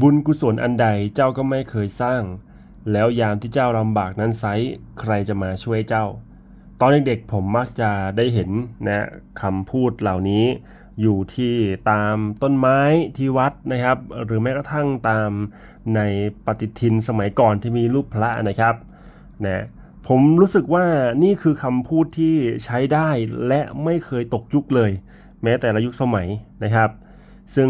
บุญกุศลอันใดเจ้าก็ไม่เคยสร้าง แล้วยามที่เจ้าลำบากนั้นไซใครจะมาช่วยเจ้า ตอนเด็กๆผมมักจะได้เห็นนะคำพูดเหล่านี้ อยู่ที่ตามต้นไม้ที่วัดนะครับ หรือแม้กระทั่งตามในปฏิทินสมัยก่อนที่มีรูปพระนะครับนะผมรู้สึกว่านี่คือคำพูดที่ใช้ได้และไม่เคยตกยุคเลย แม้แต่ละยุคสมัยนะครับ ซึ่ง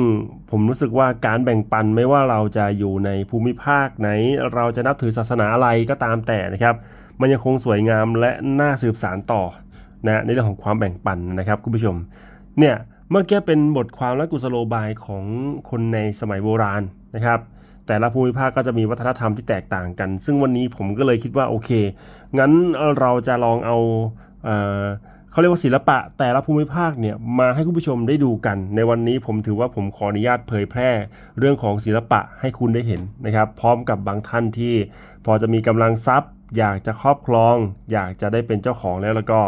ผมรู้สึกว่าการแบ่งปันไม่ว่าเราจะอยู่ในภูมิภาคไหน เราจะนับถือศาสนาอะไรก็ตามแต่นะครับ มันยังคงสวยงามและน่าสืบสารต่อนะในเรื่องของความแบ่งปันนะครับคุณผู้ชม เนี่ยเมื่อกี้เป็นบทความและกุศโลบายของคนในสมัยโบราณนะครับ แต่ละภูมิภาคก็จะมีวัฒนธรรมที่แตกต่างกัน ซึ่งวันนี้ผมก็เลยคิดว่าโอเค งั้นเราจะลองเอาเออ เขาเรียกว่าศิลปะแต่ละภูมิภาคเนี่ยมาให้คุณผู้ชมได้ดูกัน ในวันนี้ผมถือว่าผมขออนุญาตเผยแพร่เรื่องของศิลปะให้คุณได้เห็นนะครับ พร้อมกับบางท่านที่ พอจะมีกำลังทรัพย์ อยากจะครอบครอง อยากจะได้เป็นเจ้าของแล้วแล้วก็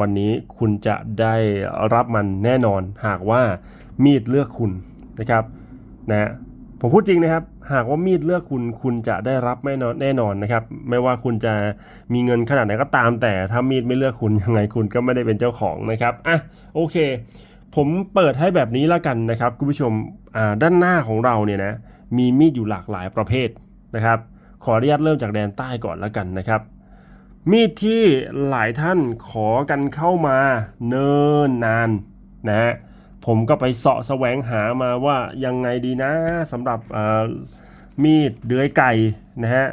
วันนี้คุณจะได้รับมันแน่นอนหากว่ามีดเลือกคุณนะครับนะ ผมพูดจริงนะครับ หากว่ามีดเลือกคุณคุณจะได้รับแน่นอนแน่นอนนะครับ ไม่ว่าคุณจะมีเงินขนาดไหนก็ตาม แต่ถ้ามีดไม่เลือกคุณยังไงคุณก็ไม่ได้เป็นเจ้าของนะครับอะโอเค ผมเปิดให้แบบนี้แล้วกันนะครับคุณผู้ชมด้านหน้าของเราเนี่ยนะมีมีดอยู่หลากหลายประเภทนะครับ ขออนุญาตเริ่มจากแดนใต้ก่อนแล้วกันนะครับ มีดที่หลายท่านขอกันเข้ามาเนิ่นนานนะฮะ ผมก็ไปเสาะแสวงหามาว่ายังไงดีนะสำหรับมีดเดือยไก่นะฮะ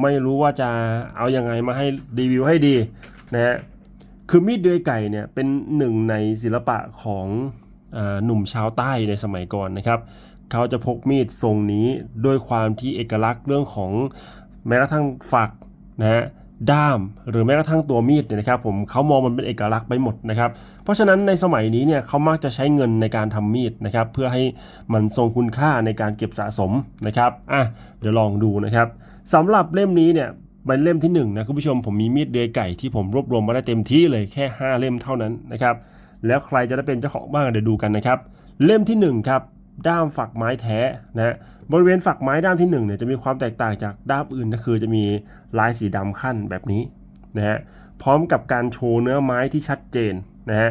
ไม่รู้ว่าจะเอายังไงมาให้รีวิวให้ดีนะฮะคือมีดเดือยไก่เนี่ยเป็นหนึ่งในศิลปะของอหนุ่มชาวใต้ในสมัยก่อนนะครับ เขาจะพกมีดทรงนี้ด้วยความที่เอกลักษณ์เรื่องของแม้กระทั่งฝักนะฮะ ด้ามหรือแม้กระทั่งตัวมีดเนี่ยนะครับผมเขามองมันเป็นเอกลักษณ์ไปหมดนะครับเพราะฉะนั้นในสมัยนี้เนี่ยเขามักจะใช้เงินในการทำมีดนะครับเพื่อให้มันทรงคุณค่าในการเก็บสะสมนะครับอะเดี๋ยวลองดูนะครับสำหรับเล่มนี้เนี่ยเป็นเล่มที่หนึ่งนะคุณผู้ชมผมมีมีดเดือยไก่ที่ผมรวบรวมมาได้เต็มที่เลยแค่ 5 เล่มเท่านั้นนะครับแล้วใครจะได้เป็นเจ้าของบ้างเดี๋ยวดูกันนะครับเล่มที่หนึ่งครับด้ามฝักไม้แท้นะ บริเวณฝักไม้ด้ามที่1เนี่ยจะมีความแตกต่างจากด้ามอื่นก็คือจะมีลายสีดำขั้นแบบนี้นะฮะพร้อมกับการโชว์เนื้อไม้ที่ชัดเจนนะฮะ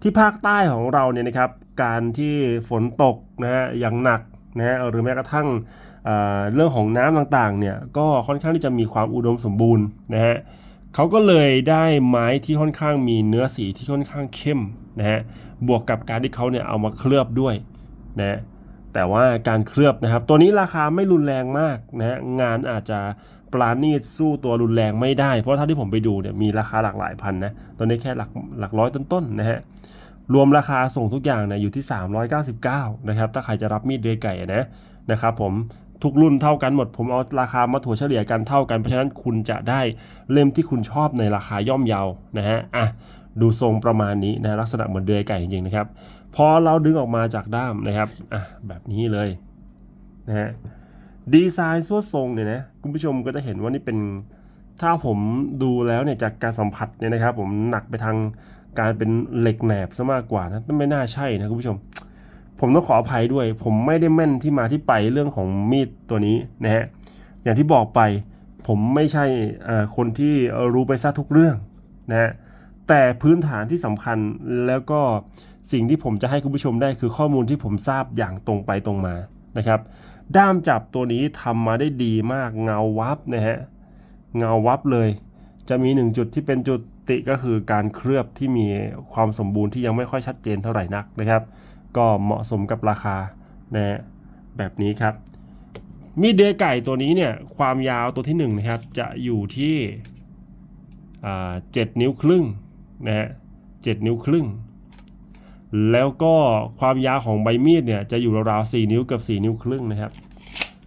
ที่ภาคใต้ของเราเนี่ยนะครับการที่ฝนตกนะฮะอย่างหนักนะฮะหรือแม้กระทั่งเอ่อเรื่องของน้ำต่างๆเนี่ยก็ค่อนข้างที่จะมีความอุดมสมบูรณ์นะฮะเขาก็เลยได้ไม้ที่ค่อนข้างมีเนื้อสีที่ค่อนข้างเข้มนะฮะบวกกับการที่เขาเนี่ยเอามาเคลือบด้วยนะ แต่ว่าการเคลือบนะครับ ตัวนี้ราคาไม่รุนแรงมากนะงานอาจจะปราณีตสู้ตัวรุนแรงไม่ได้ เพราะเท่าที่ผมไปดูเนี่ยมีราคาหลากหลายพันนะตัวนี้แค่หลักหลักร้อยต้นๆนะฮะรวมราคาส่งทุกอย่างเนี่ยอยู่ที่ 399นะครับถ้าใครจะรับมีดเดือยไก่นะนะครับผมทุกรุ่นเท่ากันหมด ผมเอาราคามาถั่วเฉลี่ยกันเท่ากัน เพราะฉะนั้นคุณจะได้เล่มที่คุณชอบในราคาย่อมเยานะฮะอะดูทรงประมาณนี้นะลักษณะเหมือนเดือยไก่จริงๆนะครับ พอเราดึงออกมาจากด้ามนะครับอะแบบนี้เลยนะฮะดีไซน์ส่วนทรงเนี่ยนะคุณผู้ชมก็จะเห็นว่านี่เป็นถ้าผมดูแล้วเนี่ยจากการสัมผัสเนี่ยนะครับ ผมหนักไปทางการเป็นเหล็กแหนบซะมากกว่านะไม่น่าใช่นะคุณผู้ชม ผมต้องขออภัยด้วย ผมไม่ได้แม่นที่มาที่ไปเรื่องของมีดตัวนี้นะฮะอย่างที่บอกไปผมไม่ใช่อ่อคนที่รู้ไปซะทุกเรื่องนะฮะแต่พื้นฐานที่สำคัญแล้วก็ สิ่งที่ผมจะให้คุณผู้ชมได้คือข้อมูลที่ผมทราบอย่างตรงไปตรงมานะครับ ด้ามจับตัวนี้ทำมาได้ดีมากเงาวับนะฮะเงาวับเลย จะมีหนึ่งจุดที่เป็นจุดติก็คือการเคลือบที่มีความสมบูรณ์ที่ยังไม่ค่อยชัดเจนเท่าไหร่นักนะครับ ก็เหมาะสมกับราคานะฮะแบบนี้ครับ มีดเดือยไก่ตัวนี้เนี่ยความยาวตัวที่หนึ่งนะครับจะอยู่ที่เจ็ดนิ้วครึ่งนะฮะเจ็ดนิ้วครึ่ง แล้วก็ความยาวของใบมีดเนี่ยจะอยู่ราวๆ4นิ้วกับ4นิ้วครึ่งนะครับ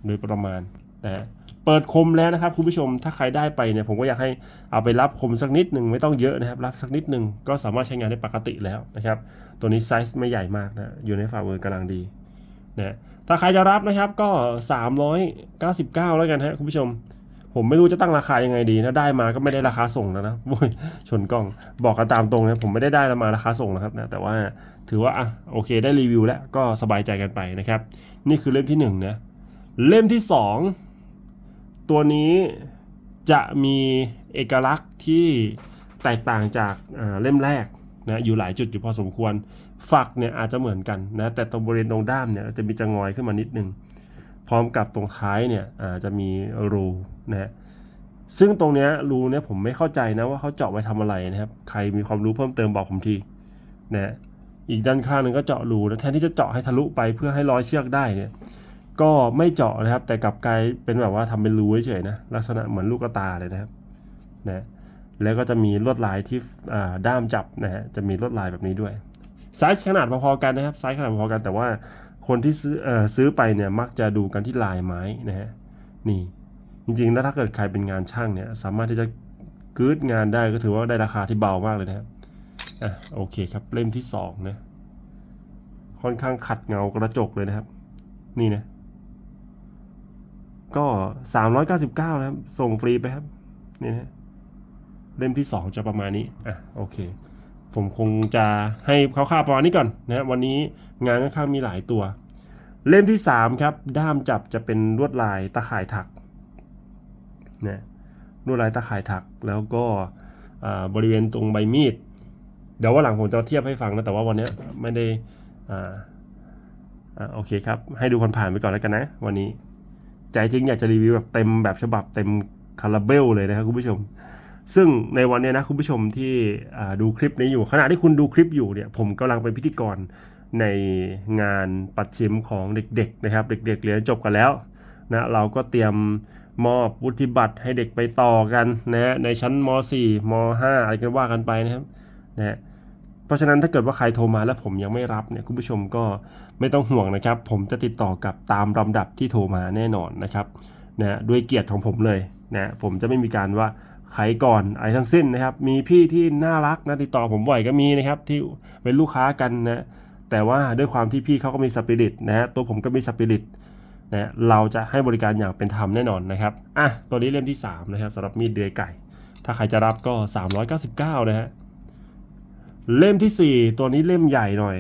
โดยประมาณนะฮะเปิดคมแล้วนะครับคุณผู้ชมถ้าใครได้ไปเนี่ยผมก็อยากให้เอาไปรับคมสักนิดหนึ่งไม่ต้องเยอะนะครับ รับสักนิดหนึ่งก็สามารถใช้งานได้ปกติแล้วนะครับ ตัวนี้ไซส์ไม่ใหญ่มากนะอยู่ในฝ่ามือกำลังดีนะถ้าใครจะรับนะครับก็ 399 แล้วกันฮะคุณผู้ชม ผมไม่รู้จะตั้งราคายังไงดีถ้าได้มาก็ไม่ได้ราคาส่งแล้วนะโว้ยชนกล้องบอกกันตามตรงนะผมไม่ได้ได้มาราคาส่งนะครับนะแต่ว่าถือว่าอะโอเคได้รีวิวแล้วก็สบายใจกันไปนะครับ นี่คือเล่มที่หนึ่งนะเล่มที่สองตัวนี้จะมีเอกลักษณ์ที่แตกต่างจากเล่มแรกนะอยู่หลายจุดอยู่พอสมควรฝักเนี่ยอาจจะเหมือนกันนะแต่ตรงบริเวณตรงด้ามเนี่ยจะมีจะงอยขึ้นมานิดนึง พร้อมกับตรงท้ายเนี่ยจะมีรูนะฮะซึ่งตรงเนี้ยรูเนี่ยผมไม่เข้าใจนะว่าเขาเจาะไว้ทำอะไรนะครับ ใครมีความรู้เพิ่มเติมบอกผมทีนะฮะอีกด้านข้างหนึงก็เจาะรูนะแทนที่จะเจาะให้ทะลุไปเพื่อให้ร้อยเชือกได้เนี่ยก็ไม่เจาะนะครับ แต่กลับกลายเป็นแบบว่าทำเป็นรูเฉยๆนะลักษณะเหมือนลูกตาเลยนะครับนะแล้วก็จะมีลวดลายที่ด้ามจับนะฮะจะมีลวดลายแบบนี้ด้วยไซส์ขนาดพอๆกันนะครับไซส์ขนาดพอๆกันแต่ว่า คนที่ซื้อออซื้อไปเนี่ยมักจะดูกันที่ลายไม้นะฮะนี่จริงๆแล้วถ้าเกิดใครเป็นงานช่างเนี่ยสามารถที่จะกึดงานได้ก็ถือว่าได้ราคาที่เบามากเลยนะครับอะโอเคครับเล่มที่สองนะค่อนข้างขัดเงากระจกเลยนะครับ นี่นะก็ 399 นะครับ ส่งฟรีไปครับ นี่นะ เล่มที่ 2 จะประมาณนี้ อะ โอเค ผมคงจะให้คร่าวๆประมาณนี้ก่อนนะวันนี้งานค่อนข้างมีหลายตัว เล่มที่ 3 ครับ ด้ามจับจะเป็นลวดลายตะข่ายถักนะลวดลายตะข่ายถักแล้วก็บริเวณตรงใบมีด เดี๋ยวว่าหลังผมจะเทียบให้ฟังนะแต่ว่าวันนี้ไม่ได้อ่าโอเคครับ ให้ดูผ่านๆไปก่อนแล้วกันนะ วันนี้ ใจจริงอยากจะรีวิวแบบเต็มแบบฉบับเต็มคาราเบลเลยนะครับคุณผู้ชม ซึ่งในวันนี้นะคุณผู้ชมที่ดูคลิปนี้อยู่ ขณะที่คุณดูคลิปอยู่เนี่ยผมกำลังเป็นพิธีกรในงานปัดชิมของเด็กๆนะครับ เด็กๆเรียนจบกันแล้วนะเราก็เตรียมมอบวุฒิบัตรให้เด็กไปต่อกันนะในชั้นม .4 ม .5 อะไรกันว่ากันไปนะครับนะเพราะฉะนั้นถ้าเกิดว่าใครโทรมาแล้วผมยังไม่รับเนี่ยคุณผู้ชมก็ไม่ต้องห่วงนะครับ ผมจะติดต่อกับตามลำดับที่โทรมาแน่นอนนะครับนะด้วยเกียรติของผมเลยนะผมจะไม่มีการว่า ใครก่อนอะไรทั้งสิ้นนะครับ มีพี่ที่น่ารักนะติดต่อผมบ่อยก็มีนะครับ ที่เป็นลูกค้ากันนะแต่ว่าด้วยความที่พี่เขาก็มีสปิริตนะฮะตัวผมก็มีสปิริตนะเราจะให้บริการอย่างเป็นธรรมแน่นอนนะครับอะตัวนี้เล่มที่สามนะครับสำหรับมีดเดือยไก่ ถ้าใครจะรับก็ 399 นะฮะเล่มที่ 4 ตัวนี้เล่มใหญ่หน่อย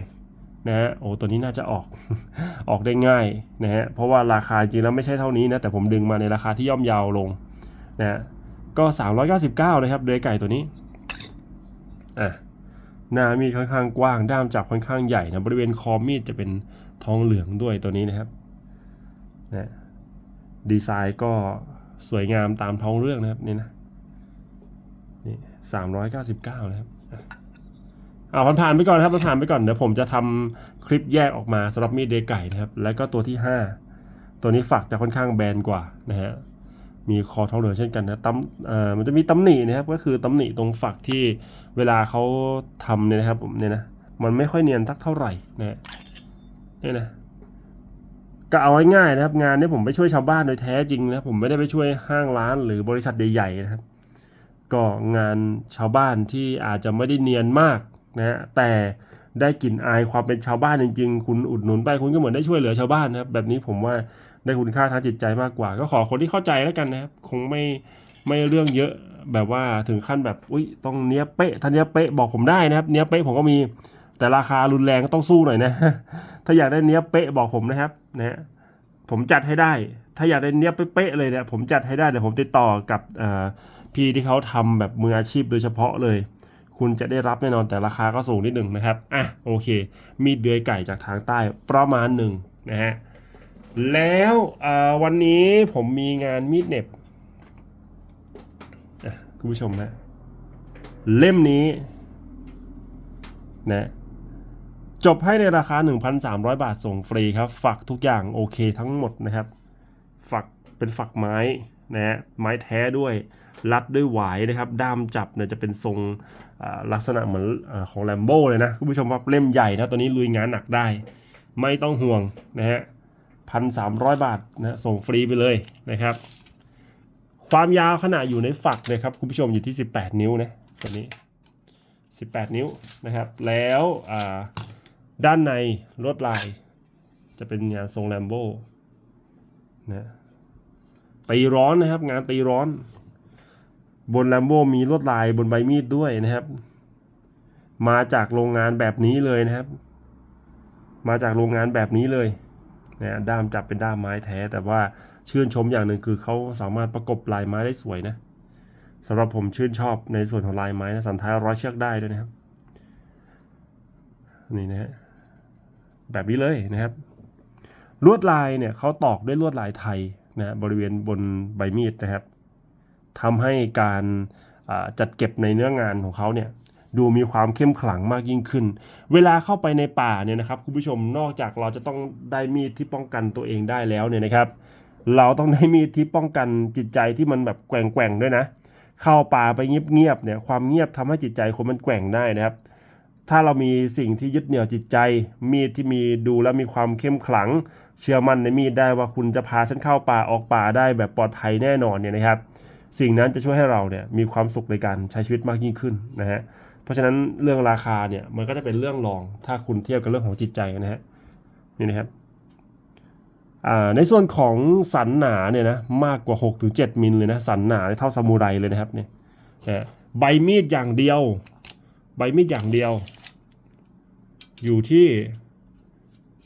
นะฮะโอ้ตัวนี้น่าจะออกออกได้ง่ายนะฮะเพราะว่าราคาจริงแล้วไม่ใช่เท่านี้นะแต่ผมดึงมาในราคาที่ย่อมเยาวลงนะฮะ ก็ 399 นะครับเดือยไก่ตัวนี้อะหน้ามีดค่อนข้างกว้างด้ามจับค่อนข้างใหญ่นะบริเวณคอมีดจะเป็นทองเหลืองด้วยตัวนี้นะครับนะดีไซน์ก็สวยงามตามท้องเรื่องนะครับนี่นะนี่399นะครับอ่าผ่านผ่านๆไปก่อนครับผ่านๆไปก่อนเดี๋ยวผมจะทำคลิปแยกออกมาสำหรับมีดเดย์ไก่นะครับ แล้วก็ตัวที่5ตัวนี้ฝักจะค่อนข้างแบนกว่านะฮะ มีคอท้องเหลืองเช่นกันนะตำเอ่อมันจะมีตำหนินะครับ ก็คือตำหนิตรงฝักที่เวลาเขาทำเนี่ยนะครับผมเนี่ยนะ มันไม่ค่อยเนียนสักเท่าไหร่นะฮะเนี่ยนะก็เอาง่ายๆนะครับ งานนี้ผมไปช่วยชาวบ้านโดยแท้จริงนะผมไม่ได้ไปช่วยห้างร้านหรือบริษัทใหญ่ๆนะครับ ก็งานชาวบ้านที่อาจจะไม่ได้เนียนมากนะฮะแต่ได้กลิ่นอายความเป็นชาวบ้านจริงๆ คุณอุดหนุนไปคุณก็เหมือนได้ช่วยเหลือชาวบ้านนะครับ แบบนี้ผมว่า ได้คุณค่าทางจิตใจมากกว่า ก็ขอคนที่เข้าใจแล้วกันนะครับ คงไม่ไม่เรื่องเยอะแบบว่าถึงขั้นแบบอุ้ยต้องเนี้ยเป๊ะถ้าเนี้ยเป๊ะบอกผมได้นะครับ เนี้ยเป๊ะผมก็มีแต่ราคารุนแรงก็ต้องสู้หน่อยนะ ถ้าอยากได้เนี้ยเป๊ะบอกผมนะครับนะผมจัดให้ได้ ถ้าอยากได้เนี้ยเป๊ะเลยเนี่ยผมจัดให้ได้เดี๋ยวผมติดต่อกับอ่อพี่ที่เขาทำแบบมืออาชีพโดยเฉพาะเลย คุณจะได้รับแน่นอนแต่ราคาก็สูงนิดหนึ่งนะครับอะโอเค มีเดือยไก่จากทางใต้ประมาณหนึ่งนะฮะ แล้ววันนี้ผมมีงานมีดเหน็บอะคุณผู้ชมนะ เล่มนี้นะจบให้ในราคา 1,300 บาทส่งฟรีครับ ฝักทุกอย่างโอเคทั้งหมดนะครับ ฝักเป็นฝักไม้นะฮะไม้แท้ด้วย รัดด้วยหวายนะครับ ด้ามจับเนี่ยจะเป็นทรงลักษณะเหมือนอของแลมโบ้เลยนะ คุณผู้ชมครับเล่มใหญ่นะ ตัวนี้ลุยงานหนักได้ ไม่ต้องห่วงนะฮะ พันสามร้อยบาทนะส่งฟรีไปเลยนะครับ ความยาวขนาดอยู่ในฝักนะครับคุณผู้ชมอยู่ที่ 18 นิ้วนะตัวนี้ 18 นิ้วนะครับ แล้วด้านในลวดลาย จะเป็นงานทรงแลมโบ้นะตีร้อนนะครับ งานตีร้อน บนแลมโบ้มีลวดลายบนใบมีดด้วยนะครับ มาจากโรงงานแบบนี้เลยนะครับ มาจากโรงงานแบบนี้เลย นะด้ามจับเป็นด้ามไม้แท้ แต่ว่าชื่นชมอย่างหนึ่งคือเขาสามารถประกบลายไม้ได้สวยนะสำหรับผมชื่นชอบในส่วนของลายไม้นะสันท้ายร้อยเชือกได้ด้วยนะครับ นี่นะฮะแบบนี้เลยนะครับ ลวดลายเนี่ยเขาตอกด้วยลวดลายไทยนะบริเวณบนใบมีดนะครับทำให้การจัดเก็บในเนื้องานของเขาเนี่ย ดูมีความเข้มขลังมากยิ่งขึ้น เวลาเข้าไปในป่าเนี่ยนะครับคุณผู้ชมนอกจากเราจะต้องได้มีดที่ป้องกันตัวเองได้แล้วเนี่ยนะครับ เราต้องได้มีดที่ป้องกันจิตใจที่มันแบบแกว่งๆด้วยนะ เข้าป่าไปเงียบๆเนี่ยความเงียบทำให้จิตใจคนมันแกว่งได้นะครับ ถ้าเรามีสิ่งที่ยึดเหนี่ยวจิตใจ มีดที่มีดูแล้วมีความเข้มขลัง เชื่อมั่นในมีดได้ว่าคุณจะพาฉันเข้าป่าออกป่าได้แบบปลอดภัยแน่นอนเนี่ยนะครับ สิ่งนั้นจะช่วยให้เราเนี่ยมีความสุขในการใช้ชีวิตมากยิ่งขึ้นนะฮะ เพราะฉะนั้นเรื่องราคาเนี่ยมันก็จะเป็นเรื่องรองถ้าคุณเทียบกับเรื่องของจิตใจนะฮะนี่นะครับในส่วนของสันหนาเนี่ยนะมากกว่า 6-7 มิลเลยนะสันหนาเท่าซามูไรเลยนะครับเนี่ยใบมีดอย่างเดียว ใบมีดอย่างเดียว อยู่ที่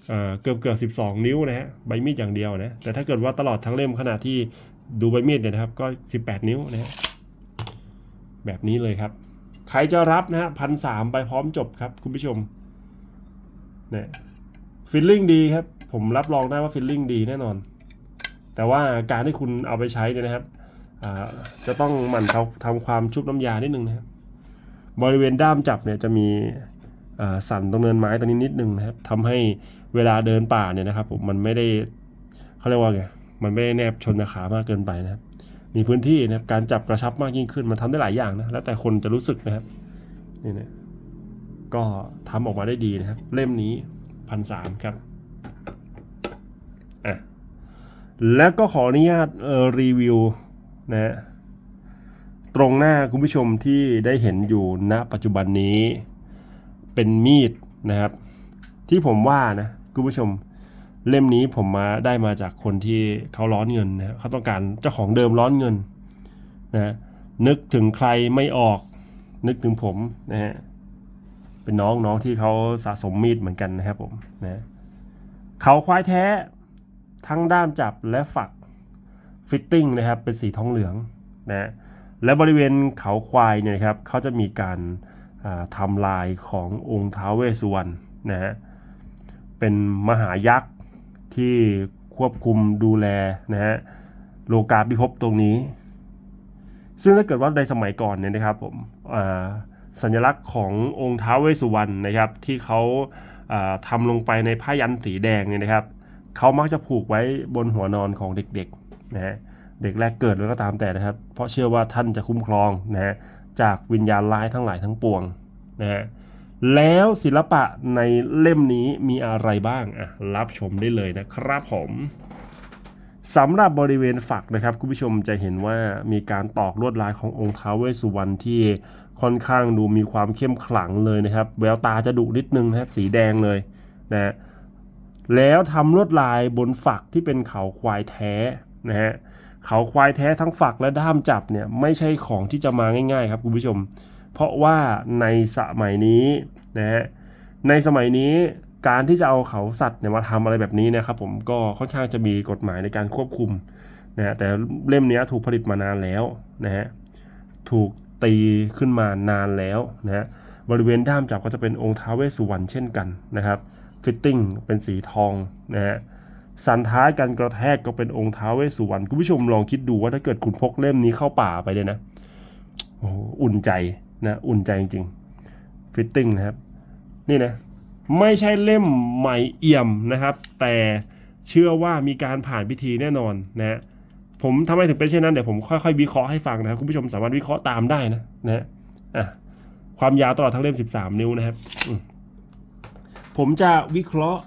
เอ่อเกือบเกือบสิบสองนิ้วนะฮะใบมีดอย่างเดียวนะแต่ถ้าเกิดว่าตลอดทั้งเล่มขนาดที่ดูใบมีดเนี่ยนะครับก็ 18 นิ้วนะฮะแบบนี้เลยครับ ใครจะรับนะฮะพันสามไปพร้อมจบครับ คุณผู้ชมเนี่ยฟิลลิ่งดีครับ ผมรับรองได้ว่าฟิลลิ่งดีแน่นอน แต่ว่าการที่คุณเอาไปใช้เนี่ยนะครับอ่าจะต้องหมั่นทำทำความชุบน้ำยานิดนึงนะครับบริเวณด้ามจับเนี่ยจะมีอ่าสั่นตรงเนินไม้ตรงนี้นิดนึงนะครับทำให้เวลาเดินป่าเนี่ยนะครับผมมันไม่ได้เขาเรียกว่าไงมันไม่ได้แนบชนกับขามากเกินไปนะครับ มีพื้นที่นะครับการจับกระชับมากยิ่งขึ้นมันทำได้หลายอย่างนะแล้วแต่คนจะรู้สึกนะครับนี่นะก็ทำออกมาได้ดีนะครับ เล่มนี้พันสามครับอะแล้วก็ขออนุญาตรีวิวนะฮะตรงหน้าคุณผู้ชมที่ได้เห็นอยู่ณปัจจุบันนี้เป็นมีดนะครับ ที่ผมว่านะคุณผู้ชม เล่มนี้ผมมาได้มาจากคนที่เขาร้อนเงินนะเขาต้องการเจ้าของเดิมร้อนเงินนะนึกถึงใครไม่ออก นึกถึงผมนะฮะเป็นน้องน้องที่เขาสะสมมีดเหมือนกันนะครับผมนะเขาควายแท้ทั้งด้ามจับและฝักฟิตติ้งนะครับเป็นสีทองเหลืองนะและบริเวณเขาควายเนี่ยครับเขาจะมีการทำลายขององค์ท้าวเวสสุวรรณนะฮะเป็นมหายักษ์ ที่ควบคุมดูแลนะฮะโลกาภิภพตรงนี้ ซึ่งถ้าเกิดว่าในสมัยก่อนเนี่ยนะครับผมสัญลักษณ์ขององค์ท้าวเวสุวรรณนะครับ ที่เขาอ่าทำลงไปในผ้ายันสีแดงเนี่ยนะครับเขามักจะผูกไว้บนหัวนอนของเด็กๆนะฮะเด็กแรกเกิดแล้วก็ตามแต่นะครับ เพราะเชื่อว่าท่านจะคุ้มครองนะฮะจากวิญญาณร้ายทั้งหลายทั้งปวงนะฮะ แล้วศิลปะในเล่มนี้มีอะไรบ้างอะรับชมได้เลยนะครับผมสำหรับบริเวณฝักนะครับคุณผู้ชมจะเห็นว่ามีการตอกลวดลายขององค์ท้าเวสุวรรณที่ค่อนข้างดูมีความเข้มขลังเลยนะครับ แววตาจะดุนิดนึงนะครับสีแดงเลยนะแล้วทำลวดลายบนฝักที่เป็นเขาควายแท้นะฮะเขาควายแท้ทั้งฝักและด้ามจับเนี่ยไม่ใช่ของที่จะมาง่ายๆ ครับคุณผู้ชม เพราะว่าในสมัยนี้นะฮะในสมัยนี้การที่จะเอาเขาสัตว์เนี่ยมาทำอะไรแบบนี้นะครับ ผมก็ค่อนข้างจะมีกฎหมายในการควบคุมนะฮะแต่เล่มนี้ถูกผลิตมานานแล้วนะฮะถูกตีขึ้นมานานแล้วนะฮะบริเวณด้ามจับก็จะเป็นองค์ท้าเวสุวรรณเช่นกันนะครับฟิตติ้งเป็นสีทองนะฮะสันท้ายการกระแทกก็เป็นองค์ท้าเวสุวรรณคุณผู้ชมลองคิดดูว่าถ้าเกิดคุณพกเล่มนี้เข้าป่าไปเลยนะโอ้อุ่นใจ นะอุ่นใจจริงๆฟิตติ้งนะครับ นี่นะ ไม่ใช่เล่มใหม่เอี่ยมนะครับ แต่เชื่อว่ามีการผ่านพิธีแน่นอนนะฮะผมทำไมถึงเป็นเช่นนั้นเดี๋ยวผมค่อยๆวิเคราะห์ให้ฟังนะครับคุณผู้ชมสามารถวิเคราะห์ตามได้นะนะอะความยาวตลอดทั้งเล่ม 13 นิ้วนะครับ ผมจะวิเคราะห์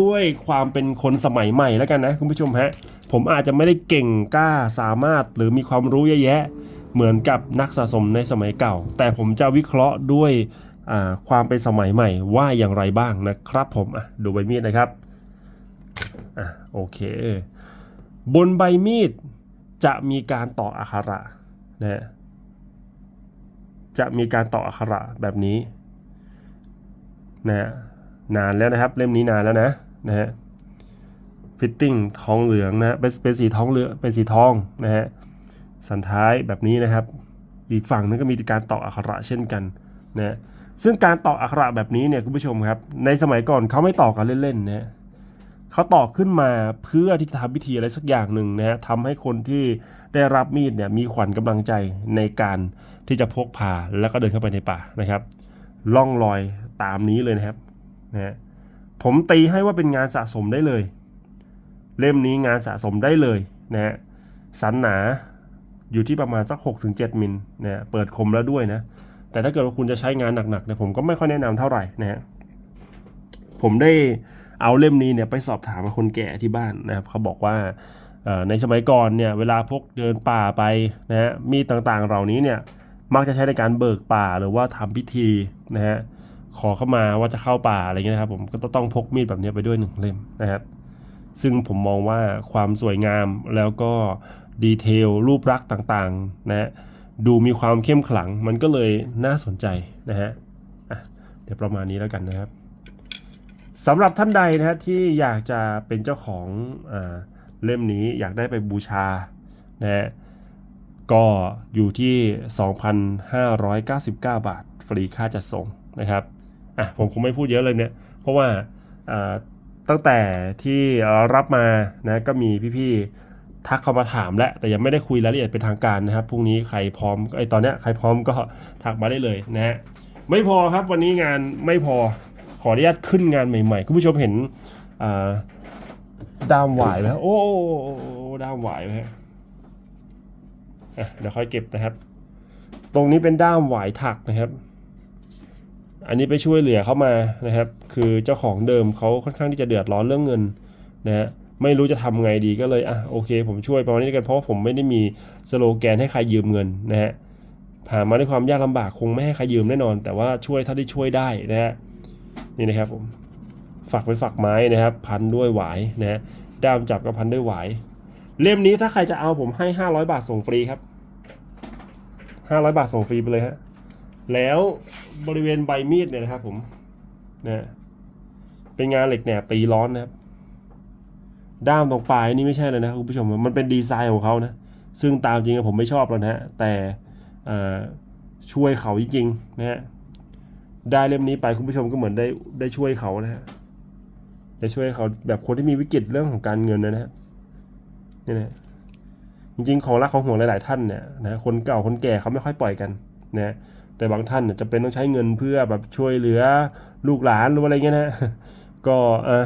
ด้วยความเป็นคนสมัยใหม่แล้วกันนะคุณผู้ชมฮะผมอาจจะไม่ได้เก่งกล้าสามารถหรือมีความรู้เยอะแยะ เหมือนกับนักสะสมในสมัยเก่า แต่ผมจะวิเคราะห์ด้วยความเป็นสมัยใหม่ว่าอย่างไรบ้างนะครับผมอะดูใบมีดนะครับอะโอเค บนใบมีดจะมีการต่ออักขระนะฮะจะมีการต่ออักขระแบบนี้นะฮะนานแล้วนะครับ เล่มนี้นานแล้วนะนะฮะฟิตติ้งทองเหลืองนะฮะเป็นเป็นสีทองเหลืองเป็นสีทองนะฮะ สันท้ายแบบนี้นะครับ อีกฝั่งนึงก็มีการต่ออักขระเช่นกันนะฮะซึ่งการต่ออักขระแบบนี้เนี่ยคุณผู้ชมครับ ในสมัยก่อนเขาไม่ต่อกันเล่นๆนะเขาต่อขึ้นมาเพื่อที่จะทำพิธีอะไรสักอย่างหนึ่งนะฮะทำให้คนที่ได้รับมีดเนี่ยมีขวัญกำลังใจในการที่จะพกพาแล้วก็เดินเข้าไปในป่านะครับล่องรอยตามนี้เลยนะครับนะฮะผมตีให้ว่าเป็นงานสะสมได้เลย เล่มนี้งานสะสมได้เลยนะฮะสันหนา อยู่ที่ประมาณสัก6-7มิลนะเปิดคมแล้วด้วยนะ แต่ถ้าเกิดว่าคุณจะใช้งานหนักๆเนี่ยผมก็ไม่ค่อยแนะนำเท่าไหร่นะฮะผมได้เอาเล่มนี้เนี่ยไปสอบถามคนแก่ที่บ้านนะครับเขาบอกว่าในสมัยก่อนเนี่ยเวลาพกเดินป่าไปนะฮะมีดต่างๆเหล่านี้เนี่ยมักจะใช้ในการเบิกป่าหรือว่าทำพิธีนะฮะขอเข้ามาว่าจะเข้าป่าอะไรเงี้ยนะครับผมก็ต้องพกมีดแบบนี้ไปด้วยหนึ่งเล่มนะครับซึ่งผมมองว่าความสวยงามแล้วก็ ดีเทลรูปลักษ์ต่างๆนะฮะดูมีความเข้มขลังมันก็เลยน่าสนใจนะฮะะเดี๋ยวประมาณนี้แล้วกันนะครับสำหรับท่านใดนะฮะที่อยากจะเป็นเจ้าของอาเล่มนี้อยากได้ไปบูชานะฮะก็อยู่ที่ 2,599 บาท ฟรีค่าจัดส่งนะครับอะผมคงไม่พูดเยอะเลยเนี่ย เพราะว่าอ่าตั้งแต่ที่รับมานะก็มีพี่ๆ ทักเข้ามาถามแล้วแต่ยังไม่ได้คุยรายละเอียดเป็นทางการนะครับพรุ่งนี้ใครพร้อมไอยตอนเนี้ยใครพร้อมก็ทักมาได้เลยนะฮะไม่พอครับวันนี้งานไม่พอขออนุญาตขึ้นงานใหม่ๆ คุณผู้ชมเห็นด้ามหวายไหมโอ้ด้ามหวายไหมเดี๋ยวค่อยเก็บนะครับ ตรงนี้เป็นด้ามหวายถักนะครับ อันนี้ไปช่วยเหลือเขามานะครับ คือเจ้าของเดิมเขาค่อนข้างที่จะเดือดร้อนเรื่องเงินนะฮะ ไม่รู้จะทำไงดีก็เลยอะโอเค ผมช่วยประมาณนี้กันเพราะผมไม่ได้มีสโลแกนให้ใครยืมเงินนะฮะผ่านมาด้วยความยากลำบากคงไม่ให้ใครยืมแน่นอน แต่ว่าช่วยเท่าที่ช่วยได้นะฮะนี่นะครับผมฝักเป็นฝักไม้นะครับ พันด้วยหวายนะฮะด้ามจับก็พันด้วยหวายเล่มนี้ถ้าใครจะเอาผมให้ 500 บาทส่งฟรีครับ 500 บาทส่งฟรีไปเลยฮะแล้วบริเวณใบมีดเนี่ยนะครับผมนะเป็นงานเหล็กแหนบตีร้อนนะครับ ด้ามตรงปลายนี่ไม่ใช่เลยนะคุณผู้ชมมันเป็นดีไซน์ของเขานะ ซึ่งตามจริงผมไม่ชอบแล้วนะฮะแต่ช่วยเขาจริงๆนะฮะได้เล่มนี้ไปคุณผู้ชมก็เหมือนได้ได้ช่วยเขานะฮะได้ช่วยเขาแบบคนที่มีวิกฤตเรื่องของการเงินนะฮะนี่นะจริง ๆ ของรักของห่วงหลาย ๆ ท่านเนี่ยนะคนเก่าคนแก่เขาไม่ค่อยปล่อยกันนะแต่บางท่านจะเป็นต้องใช้เงินเพื่อแบบช่วยเหลือลูกหลานหรืออะไรเงี้ยนะก็เออ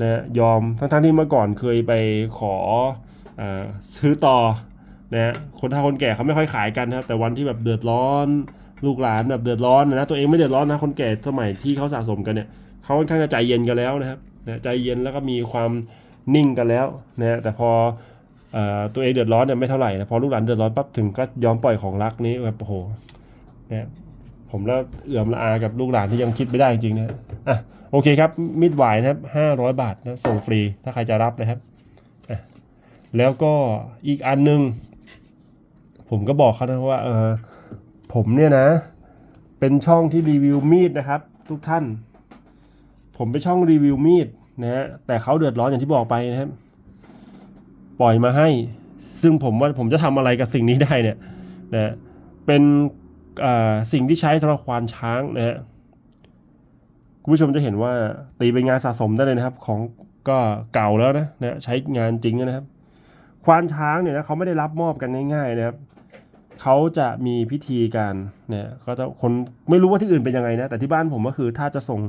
นะยอมทั้งๆที่เมื่อก่อนเคยไปขออซื้อต่อนะคนเฒ่าคนแก่เขาไม่ค่อยขายกันนะครับ แต่วันที่แบบเดือดร้อนลูกหลานแบบเดือดร้อนนะตัวเองไม่เดือดร้อนนะคนแก่สมัยที่เขาสะสมกันเนี่ยเขาค่อนข้างจะใจเย็นกันแล้วนะครับนะใจเย็นแล้วก็มีความนิ่งกันแล้วนะแต่พอเอ่อตัวเองเดือดร้อนเนี่ยไม่เท่าไหร่นะพอลูกหลานเดือดร้อนปั๊บถึงก็ยอมปล่อยของรักนี้แบบโอ้โหนะผมแล้วเอื่อมละอากับลูกหลานที่ยังคิดไม่ได้จริงๆนะอะ โอเคครับมิดหวายนะครับห้าร้อยบาทนะส่งฟรีถ้าใครจะรับนะครับ แล้วก็อีกอันหนึง ผมก็บอกเขานะว่าเออผมเนี่ยนะ เป็นช่องที่รีวิวมีดนะครับ ทุกท่าน ผมเป็นช่องรีวิวมีดนะฮะแต่เขาเดือดร้อนอย่างที่บอกไปนะครับ ปล่อยมาให้ ซึ่งผมว่าผมจะทำอะไรกับสิ่งนี้ได้เนี่ยนะเป็นอ่าสิ่งที่ใช้สำหรับควานช้างนะฮะ คุณผู้ชมจะเห็นว่าตีเป็นงานสะสมได้เลยนะครับ ของก็เก่าแล้วนะนะใช้งานจริงนะครับ ควานช้างเนี่ยนะเขาไม่ได้รับมอบกันง่ายๆนะครับเขาจะมีพิธีการเนี่ยก็จะคนไม่รู้ว่าที่อื่นเป็นยังไงนะแต่ที่บ้านผมก็คือถ้าจะส่ง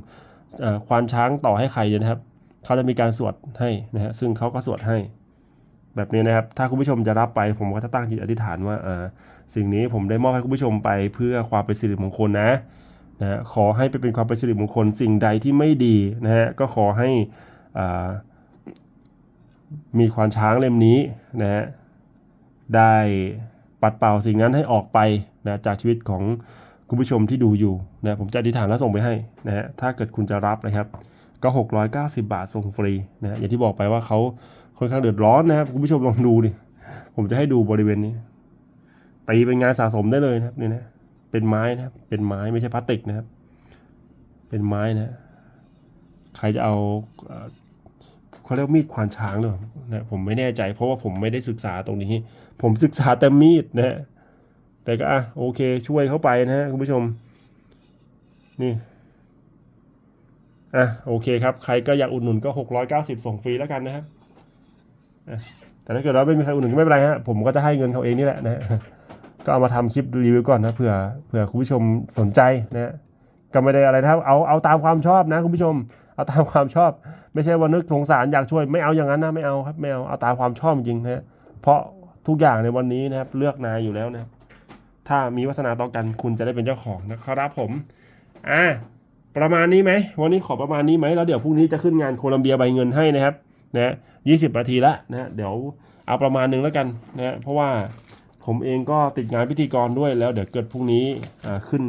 ควานช้างต่อให้ใครเนี่ยนะครับเขาจะมีการสวดให้นะฮะซึ่งเขาก็สวดให้ แบบนี้นะครับ ถ้าคุณผู้ชมจะรับไป ผมก็จะตั้งจิตอธิษฐานว่าสิ่งนี้ผมได้มอบให้คุณผู้ชมไปเพื่อความเป็นสิริมงคลนะ นะฮะขอให้ไปเป็นความเป็นสิริมงคลสิ่งใดที่ไม่ดีนะฮะก็ขอให้มีควานช้างเล่มนี้นะฮะได้ปัดเป่าสิ่งนั้นให้ออกไปนะจากชีวิตของคุณผู้ชมที่ดูอยู่นะผมจะอธิษฐานแล้วส่งไปให้นะฮะถ้าเกิดคุณจะรับนะครับก็ 690 บาทส่งฟรีนะฮะอย่างที่บอกไปว่าเขาค่อนข้างเดือดร้อนนะครับคุณผู้ชมลองดูดิผมจะให้ดูบริเวณนี้ตีเป็นงานสะสมได้เลยนะครับนี่นะ เป็นไม้นะครับเป็นไม้ไม่ใช่พลาสติกนะครับ เป็นไม้นะใครจะเอาเขาเรียกมีดควานช้างหรือเปล่านะผมไม่แน่ใจ เพราะว่าผมไม่ได้ศึกษาตรงนี้ ผมศึกษาแต่มีดนะฮะแต่ก็อะโอเค ช่วยเข้าไปนะฮะคุณผู้ชม นี่อะโอเคครับ ใครก็อยากอุดหนุนก็ 690 ส่งฟรีแล้วกันนะครับแต่ถ้าเกิดว่าไม่มีใครอุดหนุนก็ไม่เป็นไรฮะผมก็จะให้เงินเขาเองนี่แหละนะฮะ ก็เอามาทำคลิปรีวิวก่อนนะเผื่อเผื่อคุณผู้ชมสนใจนะฮะก็ไม่ได้อะไรนะเอาเอาตามความชอบนะคุณผู้ชม เอาตามความชอบ ไม่ใช่ว่านึกสงสารอยากช่วยไม่เอาอย่างนั้นนะไม่เอาครับไม่เอาเอาตามความชอบจริงนะเพราะทุกอย่างในวันนี้นะครับเลือกนายอยู่แล้วนะถ้ามีวาสนาต่อกันคุณจะได้เป็นเจ้าของนะครับผมอ่าประมาณนี้ไหมวันนี้ขอประมาณนี้ไหมแล้วเดี๋ยวพรุ่งนี้จะขึ้นงานโคลัมเบียใบเงินให้นะครับนะยี่สิบนาทีละนะฮะเดี๋ยวเอาประมาณนึงแล้วกันนะฮะเพราะว่า ผมเองก็ติดงานพิธีกรด้วยแล้วเดี๋ยวเกิดพรุ่งนี้ขึ้น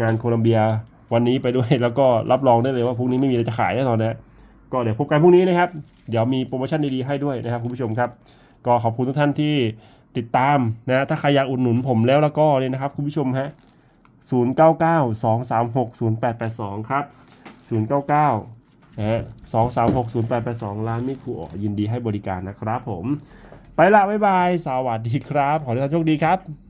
งานโคลัมเบียวันนี้ไปด้วยแล้วก็รับรองได้เลยว่าพรุ่งนี้ไม่มีอะไรจะขายแน่นอนนะก็เดี๋ยวพบกันพรุ่งนี้นะครับ เดี๋ยวมีโปรโมชั่นดีๆให้ด้วยนะครับคุณผู้ชมครับ ก็ขอบคุณทุกท่านที่ติดตามนะถ้าใครอยากอุดหนุนผมแล้วแล้วก็เนี่ยนะครับคุณผู้ชมฮะ0 9 9 2 3 6 0 8 8 2 ครับ 0 9 9นะฮะ2 3 6 0 8 8 2 ร้านมิคูอยินดีให้บริการนะครับผม ไปละบ๊ายบาย สวัสดีครับ ขอให้ท่านโชคดีครับ